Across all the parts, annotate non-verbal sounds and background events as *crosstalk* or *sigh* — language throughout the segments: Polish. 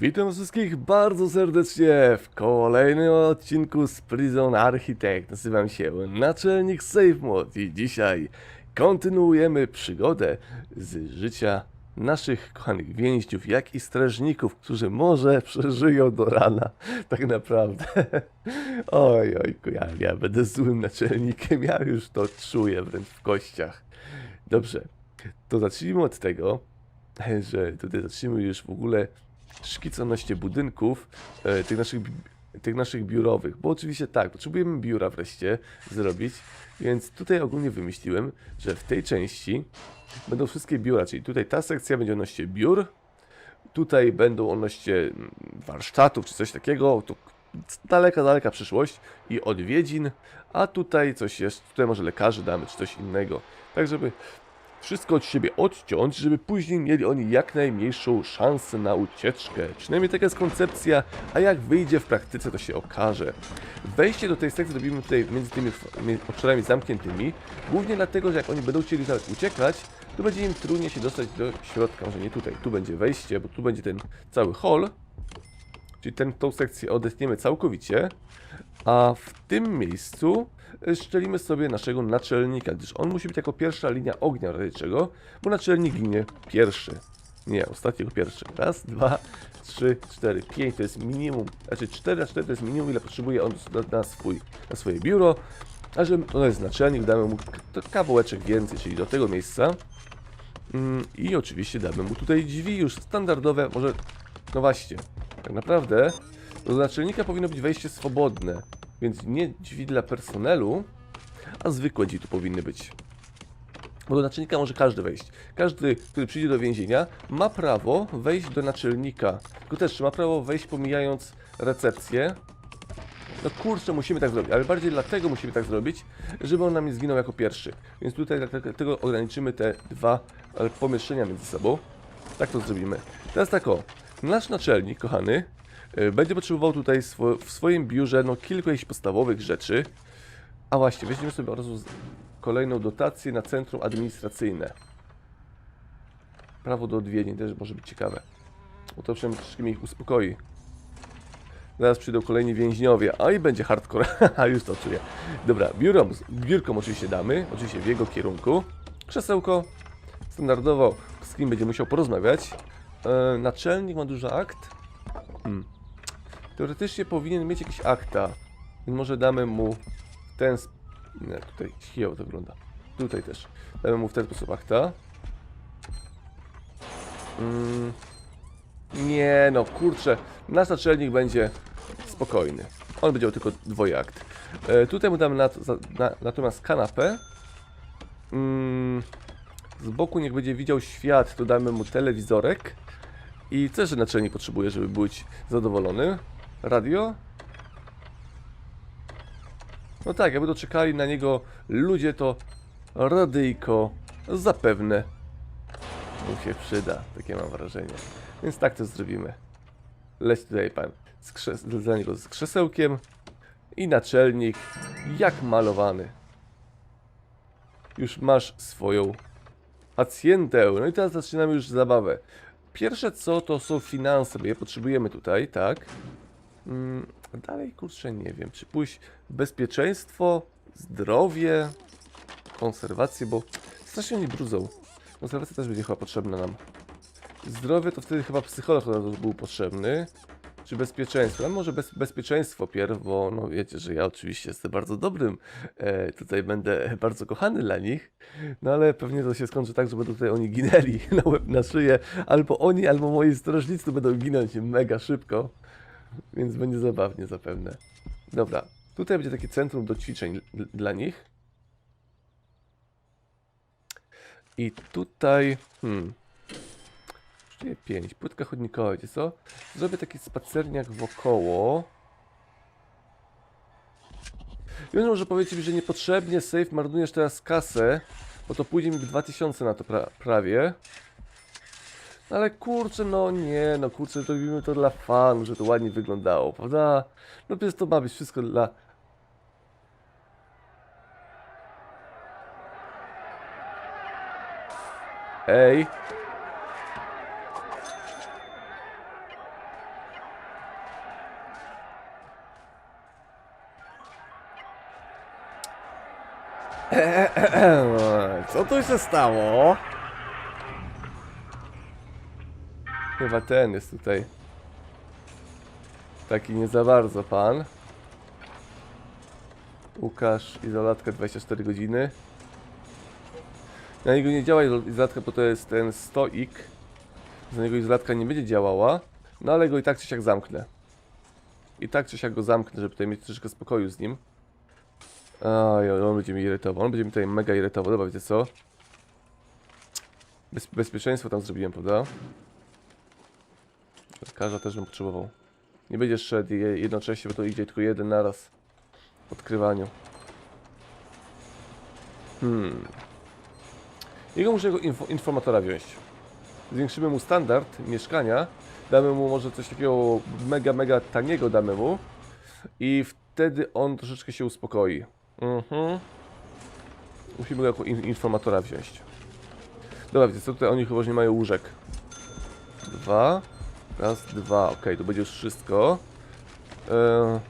Witam wszystkich bardzo serdecznie w kolejnym odcinku z Prison Architect. Nazywam się Naczelnik SafeMod i dzisiaj kontynuujemy przygodę z życia naszych kochanych więźniów, jak i strażników, którzy może przeżyją do rana. Tak naprawdę. *laughs* Oj, ojku, ja, ja będę złym naczelnikiem, ja już to czuję wręcz w kościach. Dobrze, to zacznijmy od tego, że tutaj zacznijmy już w ogóle szkic odnośnie budynków e, tych, naszych, tych naszych biurowych, bo oczywiście tak, potrzebujemy biura wreszcie zrobić, więc tutaj ogólnie wymyśliłem, że w tej części będą wszystkie biura, czyli tutaj ta sekcja będzie odnośnie biur, tutaj będą odnośnie mm, warsztatów czy coś takiego, to daleka, daleka przyszłość i odwiedzin, a tutaj coś jest, tutaj może lekarzy damy czy coś innego, tak żeby wszystko od siebie odciąć, żeby później mieli oni jak najmniejszą szansę na ucieczkę. Przynajmniej taka jest koncepcja, a jak wyjdzie w praktyce, to się okaże. Wejście do tej sekcji robimy tutaj między tymi obszarami zamkniętymi, głównie dlatego, że jak oni będą chcieli nawet uciekać, to będzie im trudniej się dostać do środka, może nie tutaj, tu będzie wejście, bo tu będzie ten cały hall, czyli ten, tą sekcję odetniemy całkowicie, a w tym miejscu szczelimy sobie naszego naczelnika, gdyż on musi być jako pierwsza linia ognia, w razie czego, bo naczelnik ginie pierwszy. Nie, ostatniego pierwszy. Raz, dwa, trzy, cztery, pięć to jest minimum, znaczy cztery na cztery to jest minimum, ile potrzebuje on na, swój, na swoje biuro, a że to jest naczelnik, damy mu kawałeczek więcej, czyli do tego miejsca. Mm, I oczywiście damy mu tutaj drzwi już standardowe, może, no właśnie, tak naprawdę do naczelnika powinno być wejście swobodne, więc nie drzwi dla personelu, a zwykłe drzwi tu powinny być. Bo do naczelnika może każdy wejść. Każdy, który przyjdzie do więzienia, ma prawo wejść do naczelnika. Tylko też, ma prawo wejść pomijając recepcję? No kurczę, musimy tak zrobić, ale bardziej dlatego musimy tak zrobić, żeby on nam nie zginął jako pierwszy. Więc tutaj dlatego- dlatego ograniczymy te dwa e, pomieszczenia między sobą. Tak to zrobimy. Teraz tak o, nasz naczelnik, kochany, będzie potrzebował tutaj swo w swoim biurze no kilku jakichś podstawowych rzeczy. A właśnie, weźmiemy sobie od razu kolejną dotację na centrum administracyjne. Prawo do odwiedzin też może być ciekawe. Bo to przynajmniej troszeczkę mnie ich uspokoi. Zaraz przyjdą kolejni więźniowie, a i będzie hardcore, *laughs* a już to czuję. Dobra, biuro, biurkom oczywiście damy, oczywiście w jego kierunku. Krzesełko, standardowo z kim będzie musiał porozmawiać. E, naczelnik ma dużo akt. Hmm. Teoretycznie powinien mieć jakieś akta, więc może damy mu w ten sp- Nie, tutaj chwilę to wygląda. Tutaj też. Damy mu w ten sposób akta. Mm. Nie no, kurczę. Nasz naczelnik będzie spokojny. On będzie miał tylko dwoje akt. E, tutaj mu damy za, na, natomiast kanapę. Mm, z boku niech będzie widział świat, to damy mu telewizorek. I też, naczelnik potrzebuje, żeby być zadowolony. Radio. No tak, jakby doczekali na niego ludzie, to radyjko zapewne mu się przyda. Takie mam wrażenie. Więc tak to zrobimy. Leć tutaj pan z krzes- niego z krzesełkiem i naczelnik jak malowany. Już masz swoją pacjentę. No i teraz zaczynamy już zabawę. Pierwsze co to są finanse, bo je potrzebujemy tutaj, tak? Mm, dalej kurczę nie wiem, czy pójść bezpieczeństwo, zdrowie, konserwację, bo strasznie oni brudzą. Konserwacja też będzie chyba potrzebna nam. Zdrowie to wtedy chyba psycholog od był potrzebny. Czy bezpieczeństwo? A może bez, bezpieczeństwo pierw, bo no wiecie, że ja oczywiście jestem bardzo dobrym. E, tutaj będę *laughs* bardzo kochany dla nich. No ale pewnie to się skończy tak, że będą tutaj oni ginęli *laughs* na łeb, na szyję. Albo oni, albo moi strażnicy będą ginąć mega szybko. Więc będzie zabawnie zapewne. Dobra, tutaj będzie takie centrum do ćwiczeń dla nich. I tutaj, hmm, Właściwie 5. Płytka chodnikowa, wiecie co? Zrobię taki spacerniak wokoło. Wiem, że może powiecie mi, że niepotrzebnie safe marnujesz teraz kasę, bo to pójdzie mi w 2000 na to pra prawie. Ale kurczę, no nie, no kurczę, robimy to dla fanów, że to ładnie wyglądało, prawda? No przecież to ma być wszystko dla... Ej! *clears throat* Co tu się stało? Chyba ten jest tutaj. Taki nie za bardzo pan. Łukasz, izolatka 24 godziny. Na niego nie działa izol- izolatka, bo to jest ten stoik. Za niego izolatka nie będzie działała. No ale go i tak czy siak zamknę. I tak czy siak go zamknę, żeby tutaj mieć troszeczkę spokoju z nim. Oj, on będzie mnie irytował. On będzie mnie tutaj mega irytował. Dobra, wiecie co? Bez, bezpieczeństwo tam zrobiłem, prawda? Lekarza też bym potrzebował. Nie będziesz szedł je- jednocześnie, bo to idzie tylko jeden naraz. W odkrywaniu. Hmm. Jego muszę jego info, informatora wziąć. Zwiększymy mu standard mieszkania. Damy mu może coś takiego mega, mega taniego damy mu. I wtedy on troszeczkę się uspokoi. Mhm. Musimy go jako in, informatora wziąć. Dobra, wiecie co, tutaj oni chyba nie mają łóżek. Dwa. Raz, dwa, okej, to będzie już wszystko. Eee,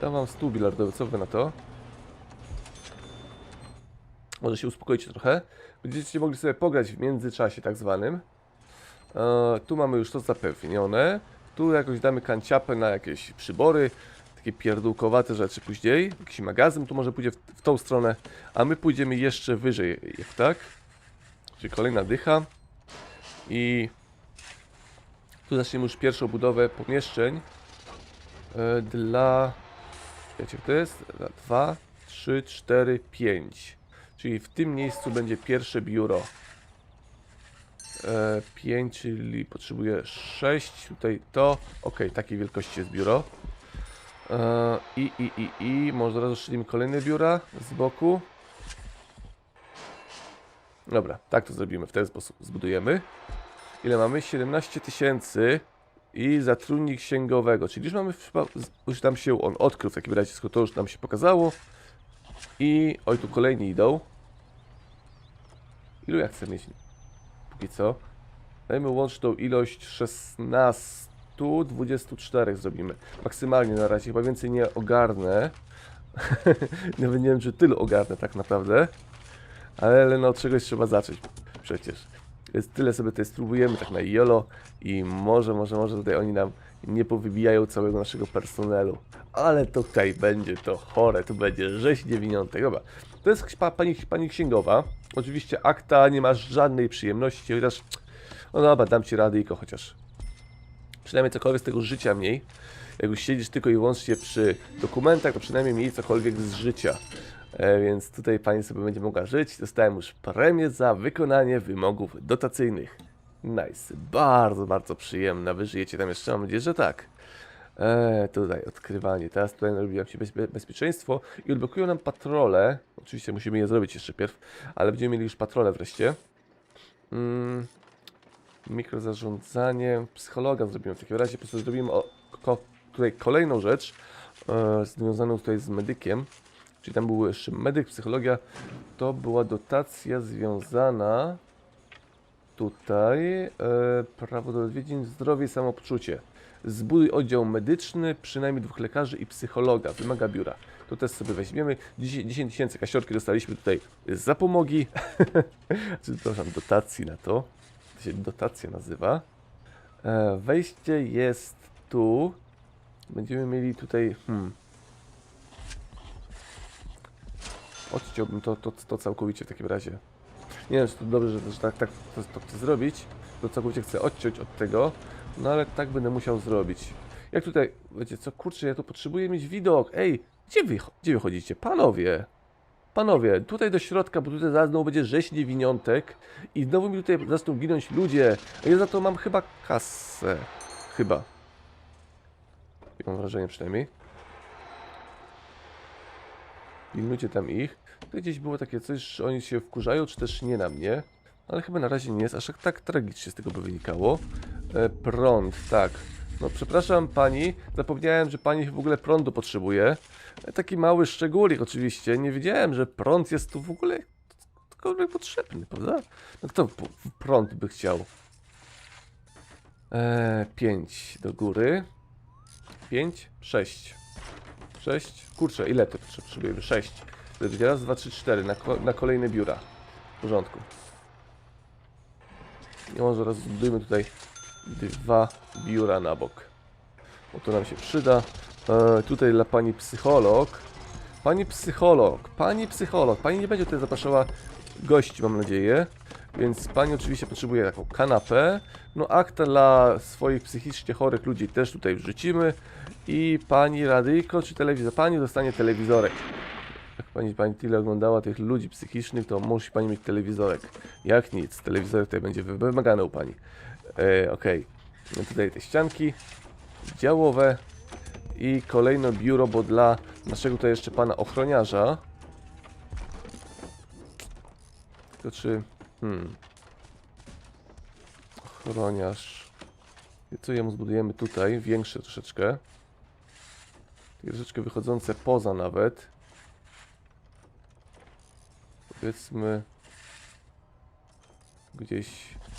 dam wam stół bilardowy, co wy na to? Może się uspokoicie trochę. Będziecie mogli sobie pograć w międzyczasie tak zwanym. Eee, tu mamy już to zapewnione. Tu jakoś damy kanciapę na jakieś przybory. Takie pierdółkowate rzeczy później. Jakiś magazyn tu może pójdzie w, w tą stronę. A my pójdziemy jeszcze wyżej, jak tak? Czyli kolejna dycha. I tu zaczniemy już pierwszą budowę pomieszczeń e, dla. Wiecie, to jest? Dla 2, 3, 4, 5. Czyli w tym miejscu będzie pierwsze biuro. E, 5, czyli potrzebuję 6. Tutaj to. Ok, takiej wielkości jest biuro. E, I, i, i, i. Może zaraz rozszerzymy kolejne biura z boku. Dobra, tak to zrobimy. W ten sposób zbudujemy. Ile mamy? 17 tysięcy i zatrudnik księgowego, czyli już mamy, już tam się on odkrył w takim razie, skoro to już nam się pokazało. I, oj, tu kolejni idą. Ilu ja chcę mieć? Póki co. Dajmy łączną ilość 16, 24 zrobimy. Maksymalnie na razie, chyba więcej nie ogarnę. *laughs* Nawet nie wiem, czy tylu ogarnę tak naprawdę. Ale no od czegoś trzeba zacząć przecież. Więc tyle sobie tutaj spróbujemy tak na jolo i może, może, może tutaj oni nam nie powybijają całego naszego personelu. Ale tutaj będzie to chore, tu będzie rzeź niewiniątek. Dobra, to jest pa, pani, pani księgowa. Oczywiście akta, nie masz żadnej przyjemności, chociaż... No dobra, dam ci radyjko chociaż. Przynajmniej cokolwiek z tego życia mniej. Jak już siedzisz tylko i wyłącznie przy dokumentach, to przynajmniej miej cokolwiek z życia. E, więc tutaj pani sobie będzie mogła żyć. Dostałem już premię za wykonanie wymogów dotacyjnych. Nice. Bardzo, bardzo przyjemna. Wy żyjecie tam jeszcze? Mam nadzieję, że tak. E, tutaj odkrywanie. Teraz tutaj robiłem się bezpie bezpieczeństwo i odblokują nam patrole. Oczywiście musimy je zrobić jeszcze pierw, ale będziemy mieli już patrole wreszcie. Mm, mikrozarządzanie. Psychologa zrobimy w takim razie. Po prostu zrobimy o, ko, tutaj kolejną rzecz e, związaną tutaj z medykiem. Czyli tam był jeszcze medyk, psychologia. To była dotacja związana tutaj. E, prawo do odwiedzin, zdrowie i samopoczucie. Zbuduj oddział medyczny, przynajmniej dwóch lekarzy i psychologa. Wymaga biura. To też sobie weźmiemy. 10 10 tysięcy kasiorki dostaliśmy tutaj z zapomogi. Czy *laughs* przepraszam, dotacji na to. To się dotacja nazywa. E, wejście jest tu. Będziemy mieli tutaj. Hmm, Odciąłbym to, to, to całkowicie w takim razie. Nie wiem, czy to dobrze, że, że tak, tak to, to chcę zrobić. To całkowicie chcę odciąć od tego. No ale tak będę musiał zrobić. Jak tutaj, wiecie co, kurczę, ja tu potrzebuję mieć widok. Ej, gdzie wy, gdzie wy chodzicie? Panowie! Panowie, tutaj do środka, bo tutaj zaraz znowu będzie rzeź niewiniątek i znowu mi tutaj zaczną ginąć ludzie. A ja za to mam chyba kasę. Chyba. I mam wrażenie przynajmniej. Pilnujcie tam ich. To gdzieś było takie coś, że oni się wkurzają, czy też nie na mnie. ale chyba na razie nie jest aż tak, tragicznie z tego by wynikało. E, prąd, tak. No przepraszam pani, zapomniałem, że pani w ogóle prądu potrzebuje. E, taki mały szczególik oczywiście, nie wiedziałem, że prąd jest tu w ogóle cokolwiek potrzebny, prawda? No kto prąd by chciał? Eee, 5 do góry. 5, 6. 6. Kurczę, ile to potrze- potrzebujemy? 6. To będzie raz, dwa, trzy, cztery na, na kolejne biura. W porządku. I może rozbudujmy tutaj dwa biura na bok. Bo to nam się przyda. E, tutaj dla pani psycholog. Pani psycholog, pani psycholog, pani nie będzie tutaj zapraszała gości, mam nadzieję. Więc pani oczywiście potrzebuje taką kanapę. No akta dla swoich psychicznie chorych ludzi też tutaj wrzucimy. I pani radyjko czy telewizor? Pani dostanie telewizorek. Pani, pani tyle oglądała tych ludzi psychicznych, to musi pani mieć telewizorek. Jak nic, telewizorek tutaj będzie wymagany u pani. E, Okej, no tutaj te ścianki działowe i kolejne biuro, bo dla naszego tutaj jeszcze pana ochroniarza. Tylko czy... Hmm. Ochroniarz. Co jemu zbudujemy tutaj? Większe troszeczkę. Troszeczkę wychodzące poza nawet. Powiedzmy... Gdzieś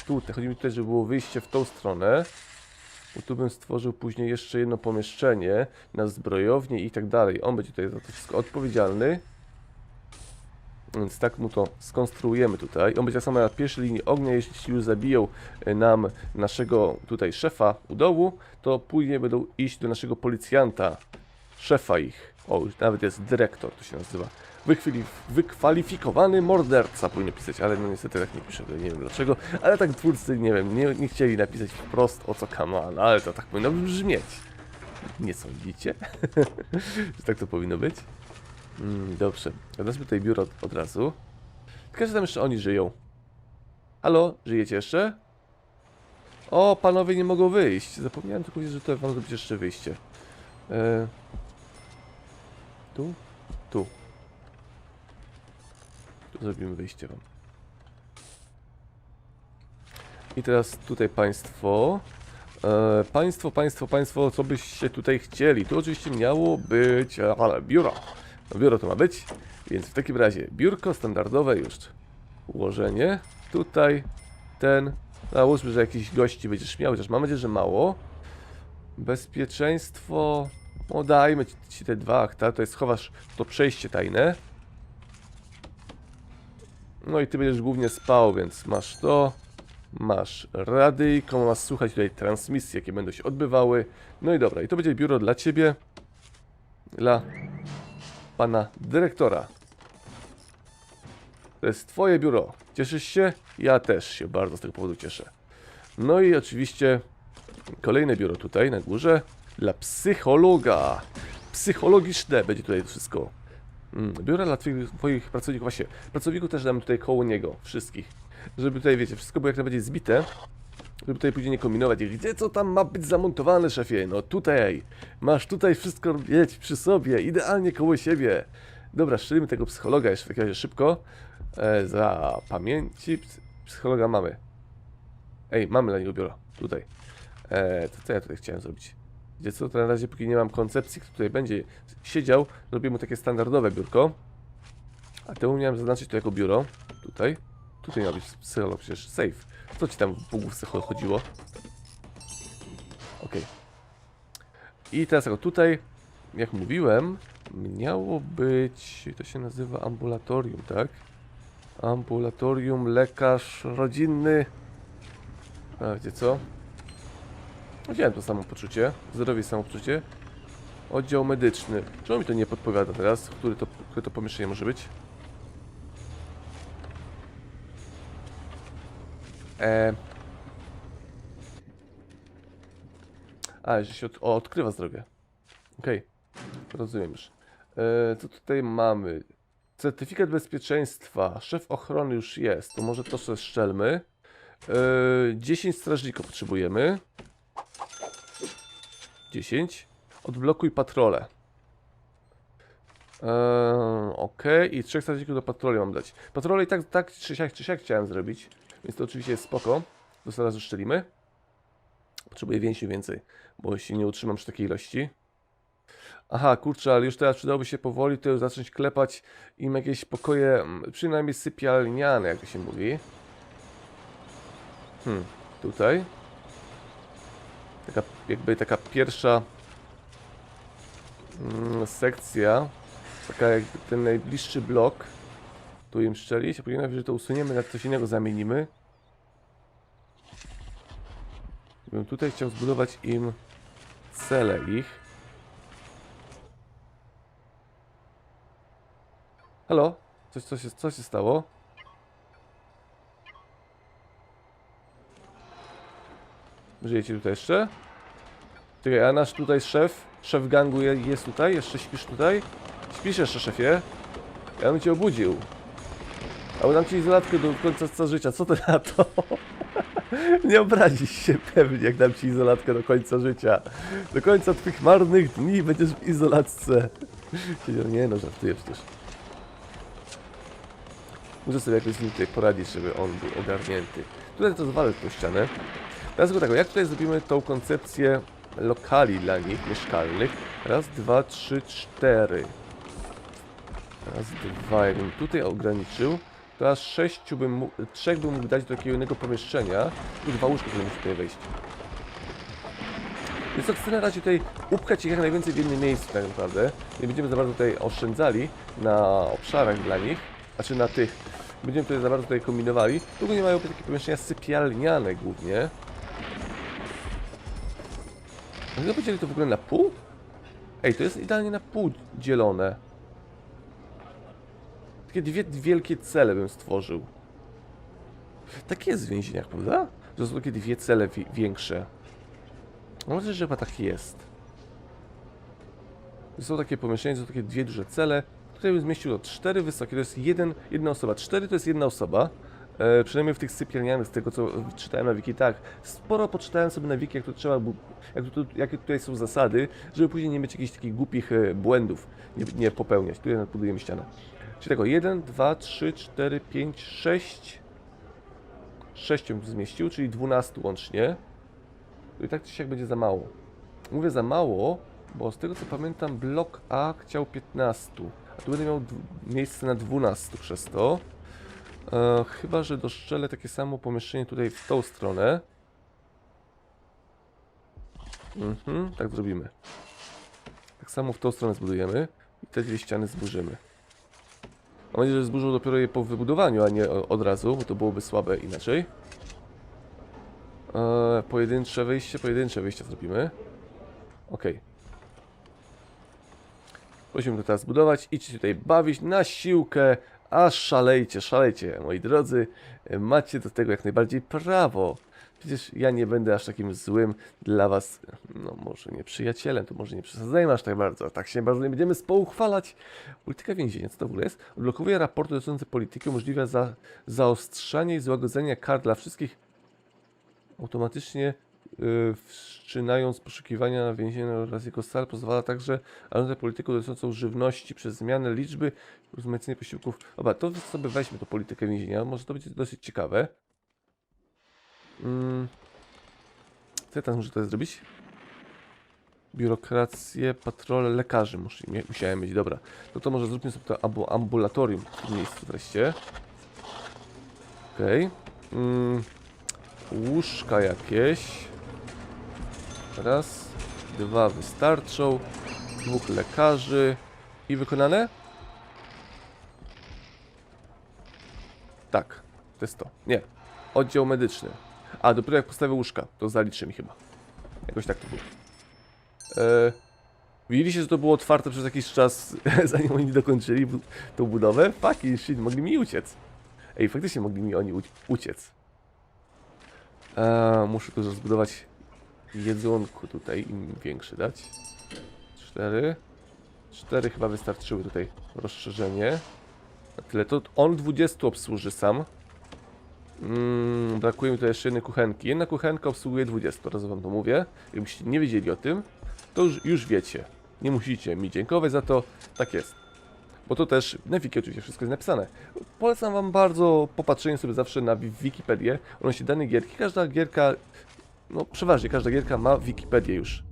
tutaj. Chodzi mi tutaj, żeby było wyjście w tą stronę. Bo tu bym stworzył później jeszcze jedno pomieszczenie na zbrojownię i tak dalej. On będzie tutaj za to wszystko odpowiedzialny. Więc tak mu to skonstruujemy tutaj. On będzie samo na pierwszej linii ognia, jeśli już zabiją e, nam naszego tutaj szefa u dołu, to później będą iść do naszego policjanta, szefa ich. O, nawet jest dyrektor, to się nazywa. Wychwili, wykwalifikowany morderca powinien pisać, ale no niestety tak nie pisze, nie wiem dlaczego, ale tak twórcy, nie wiem, nie, nie chcieli napisać wprost o co kaman, ale to tak powinno brzmieć. Nie sądzicie? *laughs* że tak to powinno być? Mm, dobrze, wezmę tutaj biuro od, od razu. Tylko, że tam jeszcze oni żyją. Halo, żyjecie jeszcze? O, panowie nie mogą wyjść. Zapomniałem tylko, że to wam zrobić jeszcze wyjście. E... Tu? Tu. Zrobimy wyjście wam. I teraz tutaj państwo. E, państwo, państwo, państwo, co byście tutaj chcieli? Tu oczywiście miało być, e, ale biuro. No biuro to ma być, więc w takim razie biurko standardowe już. Ułożenie. Tutaj ten. Załóżmy, że jakiś gości będziesz miał, chociaż mam nadzieję, że mało. Bezpieczeństwo. No dajmy ci, ci te dwa akta, to jest chowasz to przejście tajne. No i ty będziesz głównie spał, więc masz to. Masz radyjko, masz słuchać tutaj transmisji, jakie będą się odbywały. No i dobra, i to będzie biuro dla ciebie. Dla pana dyrektora. To jest twoje biuro. Cieszysz się? Ja też się bardzo z tego powodu cieszę. No i oczywiście kolejne biuro tutaj na górze dla psychologa. Psychologiczne będzie tutaj wszystko. Mm, biura dla twoich, twoich pracowników, właśnie pracowników też damy tutaj koło niego, wszystkich. Żeby tutaj, wiecie, wszystko było jak najbardziej zbite. Żeby tutaj później nie kombinować. I Gdzie co tam ma być zamontowane, szefie? No tutaj. Masz tutaj wszystko mieć przy sobie. Idealnie koło siebie. Dobra, szczelimy tego psychologa jeszcze w takim razie szybko. E, za pamięci. Psy- Psychologa mamy. Ej, mamy dla niego biuro. Tutaj. E, to co ja tutaj chciałem zrobić? Gdzie co? To na razie póki nie mam koncepcji, kto tutaj będzie siedział, zrobię mu takie standardowe biurko. A temu miałem zaznaczyć to jako biuro. Tutaj. Tutaj ma być psycholog, przecież safe. Co ci tam w cho- chodziło? Okej. I teraz jako tutaj, jak mówiłem, miało być, to się nazywa ambulatorium, tak? Ambulatorium, lekarz rodzinny. A wiecie co? Wziąłem to samopoczucie, zdrowie samopoczucie. Oddział medyczny. Czemu mi to nie podpowiada teraz, który to, które to pomieszczenie może być? E... A, że się od, o, odkrywa zdrowie. Okej, rozumiem już. E, co tutaj mamy? Certyfikat bezpieczeństwa. Szef ochrony już jest. To może to sobie szczelmy. E, 10 strażników potrzebujemy. 10. Odblokuj patrole. Eee, ok, i trzech strażników do patroli mam dać. Patrole i tak, tak czy siak, czy siak chciałem zrobić. Więc to oczywiście jest spoko. To zaraz uszczelimy. Potrzebuję więźniów więcej, bo się nie utrzymam przy takiej ilości. Aha, kurczę, ale już teraz przydałoby się powoli tutaj zacząć klepać im jakieś pokoje, mm, przynajmniej sypialniane, jak to się mówi. Hmm, tutaj. Taka, jakby taka pierwsza mm, sekcja, taka jakby ten najbliższy blok. Tu im szczelić, a później najwyżej to usuniemy, na coś innego zamienimy. Bym tutaj chciał zbudować im cele ich. Halo? Coś, co się, się stało? Żyjecie tutaj jeszcze? Czekaj, a nasz tutaj szef, szef gangu je, jest tutaj? Jeszcze śpisz tutaj? Śpisz jeszcze, szefie? Ja bym cię obudził. A dam ci izolatkę do końca życia. Co ty na to? *laughs* Nie obrazisz się pewnie, jak dam ci izolatkę do końca życia. Do końca twych marnych dni będziesz w izolatce. Siedział, Nie no, żartuję przecież. Muszę sobie jakoś z nim tutaj poradzić, żeby on był ogarnięty. Tutaj to zwalę tą ścianę. Teraz tego, jak tutaj zrobimy tą koncepcję lokali dla nich, mieszkalnych. Raz, dwa, trzy, cztery. Raz, dwa, jakbym tutaj ograniczył, to aż sześciu bym mógł, trzech bym mógł dać do takiego jednego pomieszczenia. Tu dwa łóżka, które musi tutaj wejść. Więc to chcę na razie tutaj upchać ich jak najwięcej w jednym miejscu tak naprawdę. Nie będziemy za bardzo tutaj oszczędzali na obszarach dla nich, znaczy na tych. Będziemy tutaj za bardzo tutaj kombinowali. Długo nie mają takie pomieszczenia sypialniane głównie. Mogę podzielić to w ogóle na pół? Ej, to jest idealnie na pół dzielone. Takie dwie wielkie cele bym stworzył. Tak jest w więzieniach, prawda? Że są takie dwie cele wi- większe. Mam nadzieję, że chyba tak jest. Są takie pomieszczenia, są takie dwie duże cele. Tutaj bym zmieścił to cztery wysokie, to jest jeden, jedna osoba. Cztery to jest jedna osoba. E, przynajmniej w tych sypialnianych, z tego co czytałem na wiki, tak. Sporo poczytałem sobie na wiki, jak to trzeba, jak tu, jakie tutaj są zasady, żeby później nie mieć jakichś takich głupich e, błędów, nie, nie popełniać. Tutaj nadbudujemy ścianę. Czyli tego 1, 2, 3, 4, 5, 6. 6 bym zmieścił, czyli 12 łącznie. To i tak czy siak będzie za mało. Mówię za mało, bo z tego co pamiętam, blok A chciał 15, a tu będę miał miejsce na 12 przez to. E, chyba, że doszczelę takie samo pomieszczenie tutaj w tą stronę. Mhm, tak zrobimy. Tak samo w tą stronę zbudujemy i te dwie ściany zburzymy. Mam nadzieję, że zburzą dopiero je po wybudowaniu, a nie od razu, bo to byłoby słabe inaczej. Eee, pojedyncze wejście, pojedyncze wejście zrobimy. Ok. Musimy to teraz zbudować. Idźcie tutaj bawić na siłkę, a szalejcie, szalejcie, moi drodzy. Macie do tego jak najbardziej prawo. Przecież ja nie będę aż takim złym dla was, no może nie przyjacielem, to może nie przesadzajmy aż tak bardzo, tak się bardzo nie będziemy spouchwalać. Polityka więzienia, co to w ogóle jest? Odblokowuje raporty dotyczące polityki, umożliwia za, zaostrzanie i złagodzenie kar dla wszystkich automatycznie wszczynając poszukiwania na więzienia oraz jego sal, pozwala także analizować politykę dotyczącą żywności przez zmianę liczby i wzmocnienie posiłków. Dobra, to sobie weźmy tą politykę więzienia, może to będzie dosyć ciekawe. Mm. Co ja tam muszę teraz zrobić? Biurokrację, patrole, lekarzy muszę, musiałem mieć, dobra. No to może zróbmy sobie to ambu- ambulatorium w miejscu wreszcie. Okej. Mm. Łóżka jakieś. Raz, dwa wystarczą. Dwóch lekarzy. I wykonane? Tak, to jest to. Nie. Oddział medyczny. A, dopiero jak postawię łóżka, to zaliczy mi chyba. Jakoś tak to było. E, widzieliście, że to było otwarte przez jakiś czas, *laughs* zanim oni dokończyli tą budowę? Fucking shit, mogli mi uciec. Ej, faktycznie mogli mi oni uci- uciec. E, muszę tu zbudować jedzonku tutaj, im większy dać. Cztery. Cztery chyba wystarczyły tutaj rozszerzenie. Na tyle to on 20 obsłuży sam. Mm, brakuje mi tu jeszcze jednej kuchenki. Jedna kuchenka obsługuje 20, razy wam to mówię. Jakbyście nie wiedzieli o tym, to już, już wiecie. Nie musicie mi dziękować za to. Tak jest. bo to też na wiki oczywiście wszystko jest napisane. Polecam wam bardzo popatrzenie sobie zawsze na wi- Wikipedię odnośnie danej gierki. Każda gierka, no przeważnie każda gierka ma Wikipedię już.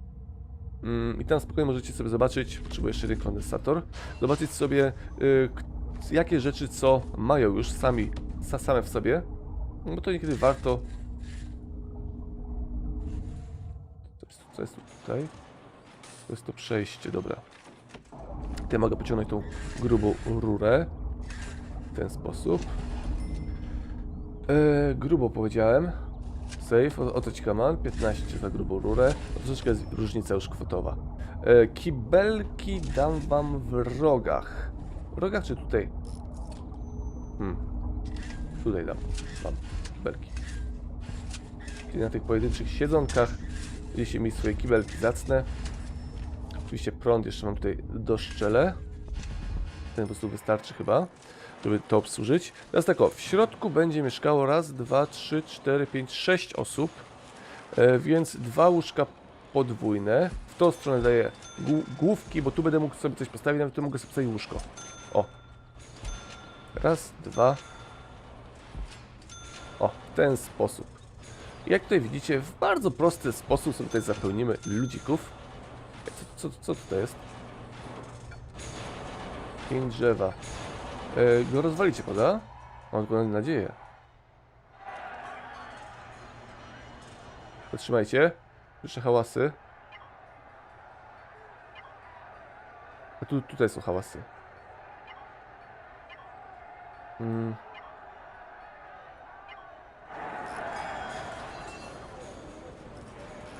Mm, I tam spokojnie możecie sobie zobaczyć, potrzebuję jeszcze jeden kondensator, zobaczyć sobie y, jakie rzeczy co mają już sami, sa, same w sobie, no bo to niekiedy warto. Co jest, co jest tutaj? To jest to przejście, dobra. Ja mogę pociągnąć tą grubą rurę w ten sposób. E, grubo powiedziałem. Save, o, o co ci kaman? 15 za grubą rurę. Troszeczkę jest różnica już kwotowa. E, kibelki dam wam w rogach. W rogach czy tutaj? Hmm. Tutaj dam wam kibelki. Czyli na tych pojedynczych siedzonkach jeśli mi swoje kibelki zacne. Oczywiście prąd jeszcze mam tutaj do szczele. Ten po prostu wystarczy chyba, żeby to obsłużyć. Teraz tak o, w środku będzie mieszkało raz, dwa, trzy, cztery, pięć, sześć osób. E, więc dwa łóżka podwójne. W tą stronę daję głó- główki, bo tu będę mógł sobie coś postawić, nawet tu mogę sobie postawić łóżko. O. Raz, dwa. O, w ten sposób. Jak tutaj widzicie, w bardzo prosty sposób sobie tutaj zapełnimy ludzików. Co, co, co tutaj jest? Pięć drzewa. E, go rozwalicie, prawda? Mam tylko nadzieję. Zatrzymajcie. Słyszę hałasy. A tu, tutaj są hałasy. Mm.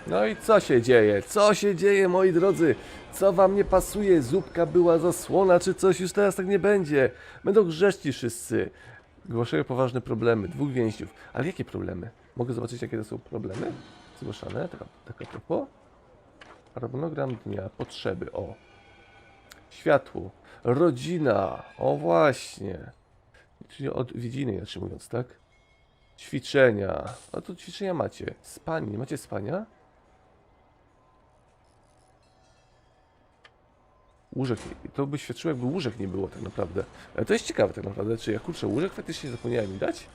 No i co się dzieje? Co się dzieje, moi drodzy? Co wam nie pasuje? Zupka była zasłona, czy coś już teraz tak nie będzie? Będą grzeszci wszyscy. Zgłaszają poważne problemy. Dwóch więźniów. Ale jakie problemy? Mogę zobaczyć, jakie to są problemy? Zgłaszane. Taka, taka propos. Harmonogram dnia. Potrzeby. O. Światło. Rodzina. O właśnie. Czyli odwiedziny, inaczej mówiąc, tak? Ćwiczenia. A tu ćwiczenia macie. Spanie. Macie spania? Łóżek. To by świadczyło, jakby łóżek nie było tak naprawdę. Ale to jest ciekawe tak naprawdę. Czy ja kurczę łóżek faktycznie zapomniałem mi dać?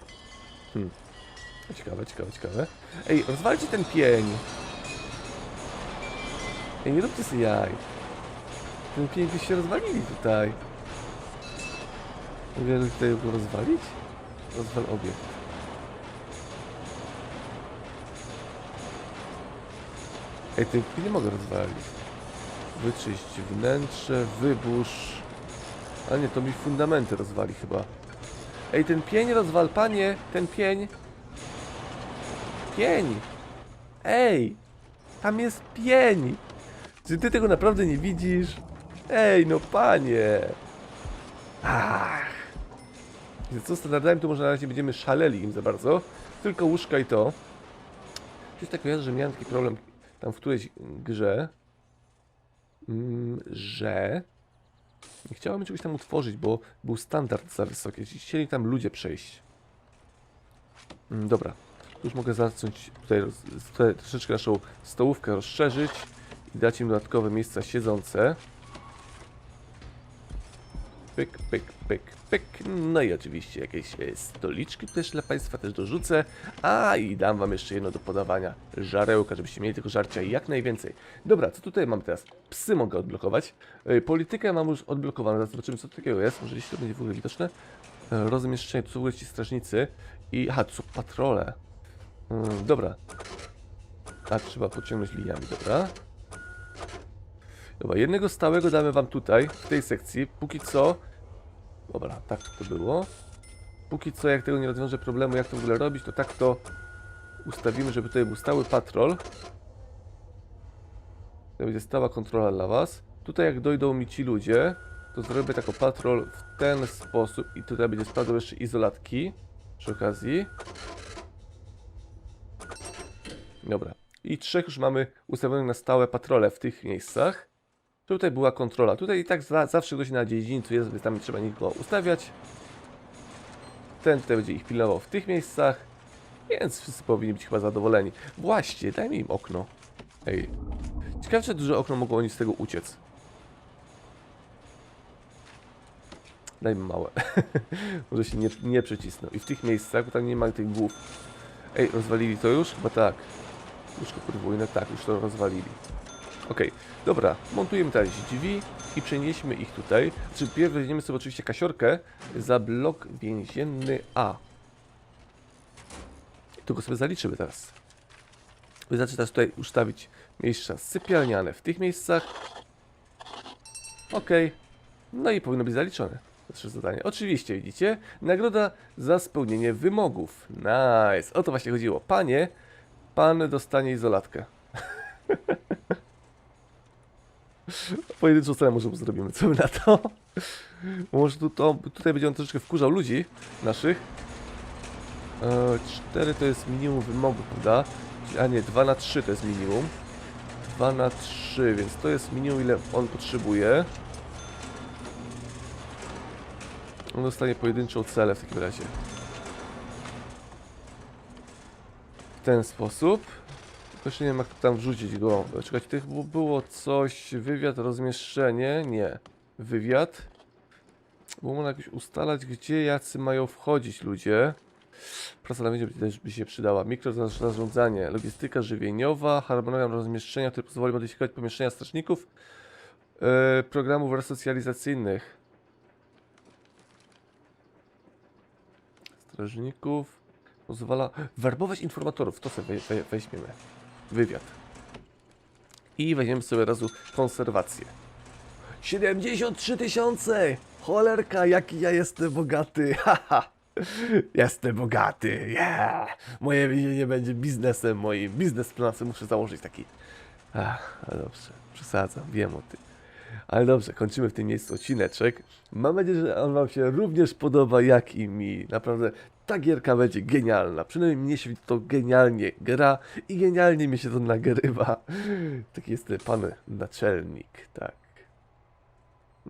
Hmm. Ciekawe, ciekawe, ciekawe. Ej, rozwalcie ten pień. Ej, nie róbcie sobie jaj. Ten pień by się rozwalili tutaj. Mogę tutaj go rozwalić? Rozwal obiekt. Ej, ten pień nie mogę rozwalić. Wyczyść wnętrze, wyburz. A nie, to mi fundamenty rozwali chyba. Ej, ten pień rozwal, panie! Ten pień! Pień! Ej! Tam jest pień! Czy ty tego naprawdę nie widzisz? Ej, no panie! Ach! Co standardami to może na razie będziemy szaleli im za bardzo. Tylko łóżka i to. Coś tak kojarzę, że miałem taki problem tam w którejś grze, że nie chciałem czegoś tam utworzyć, bo był standard za wysoki. Chcieli tam ludzie przejść. Mm, Dobra, już mogę zacząć tutaj, tutaj troszeczkę naszą stołówkę rozszerzyć i dać im dodatkowe miejsca siedzące. Pyk, pyk, pyk, pyk. No i oczywiście jakieś e, stoliczki też dla Państwa też dorzucę. A i dam Wam jeszcze jedno do podawania. Żarełka, żebyście mieli tego żarcia jak najwięcej. Dobra, co tutaj mam teraz? Psy mogę odblokować. E, Politykę mam już odblokowaną. Zobaczymy co takiego jest. Może gdzieś to będzie w ogóle widoczne. E, Rozmieszczenie, tu są ci strażnicy. I, aha, tu są patrole. Dobra. A, trzeba pociągnąć liniami, dobra. Dobra, jednego stałego damy wam tutaj, w tej sekcji. Póki co... Dobra, tak to było. Póki co, jak tego nie rozwiążę problemu, jak to w ogóle robić, to tak to ustawimy, żeby tutaj był stały patrol. To będzie stała kontrola dla was. Tutaj jak dojdą mi ci ludzie, to zrobię taką patrol w ten sposób i tutaj będzie spadł jeszcze izolatki przy okazji. Dobra. I trzech już mamy ustawionych na stałe patrole w tych miejscach. Tutaj była kontrola. Tutaj i tak za, zawsze ktoś na dziedzińcu jest, więc tam trzeba nikogo ustawiać. Ten tutaj będzie ich pilnował w tych miejscach. Więc wszyscy powinni być chyba zadowoleni. Właśnie, dajmy im okno. Ej. Ciekawe, duże okno mogą oni z tego uciec. Dajmy małe. *laughs* Może się nie, nie przycisną. I w tych miejscach, bo tam nie ma tych głów. Ej, rozwalili to już? Chyba tak. Łóżko podwójne, tak, już to rozwalili. Okej, dobra, montujemy teraz drzwi i przenieśmy ich tutaj. Czy pierw weźmiemy sobie oczywiście kasiorkę za blok więzienny A. Tu go sobie zaliczymy teraz. Wystarczy teraz tutaj ustawić miejsca sypialniane w tych miejscach. Okej. No i powinno być zaliczone. Nasze zadanie. Oczywiście, widzicie? Nagroda za spełnienie wymogów. Nice. O to właśnie chodziło. Panie, pan dostanie izolatkę. *laughs* Pojedynczą scenę może zrobimy. Co na to? Może tu, to, tutaj będzie on troszeczkę wkurzał ludzi naszych. E, 4 to jest minimum wymogów, prawda? A nie, 2 na 3 to jest minimum. 2 na 3, więc to jest minimum ile on potrzebuje. On dostanie pojedynczą celę w takim razie. W ten sposób. Jeszcze nie wiem jak tam wrzucić go. Czekać, tych było coś, wywiad, rozmieszczenie, nie. Wywiad. Bo można jakoś ustalać, gdzie jacy mają wchodzić ludzie. Praca na będzie też by się przydała. Mikrozarządzanie, logistyka żywieniowa, harmonogram rozmieszczenia, który pozwoli modyfikować pomieszczenia strażników, e, programów resocjalizacyjnych. Strażników pozwala werbować informatorów. To sobie we, we, weźmiemy. Wywiad. I weźmiemy sobie od razu konserwację. 73 tysiące! Cholerka, jaki ja jestem bogaty! *laughs* Haha! Jestem bogaty! Yeah! Moje więzienie będzie biznesem moim. Biznesplan sobie muszę założyć taki. Ach, ale dobrze, przesadzam, wiem o tym. Ale dobrze, kończymy w tym miejscu odcineczek. Mam nadzieję, że on Wam się również podoba, jak i mi. Naprawdę, ta gierka będzie genialna. Przynajmniej mnie się to genialnie gra i genialnie mi się to nagrywa. Taki jest pan naczelnik, tak.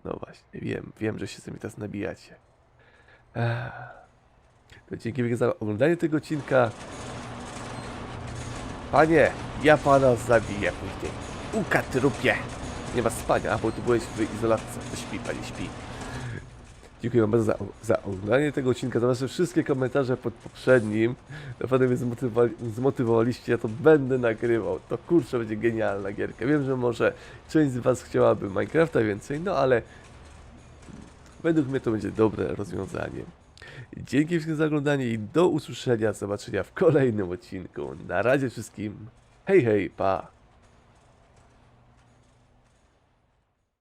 No właśnie, wiem, wiem, że się z nami teraz nabijacie. To dzięki za oglądanie tego odcinka. Panie, ja pana zabiję później. Uka trupie. Nie ma spania, bo ty byłeś w izolatce. To śpi, panie, śpi. Dziękuję wam bardzo za, za oglądanie tego odcinka, za wasze wszystkie komentarze pod poprzednim. Naprawdę mnie zmotywowali, zmotywowaliście, ja to będę nagrywał. To kurczę będzie genialna gierka. Wiem, że może część z was chciałaby Minecrafta więcej, no ale według mnie to będzie dobre rozwiązanie. Dzięki wszystkim za oglądanie i do usłyszenia, zobaczenia w kolejnym odcinku. Na razie wszystkim. Hej, hej, pa!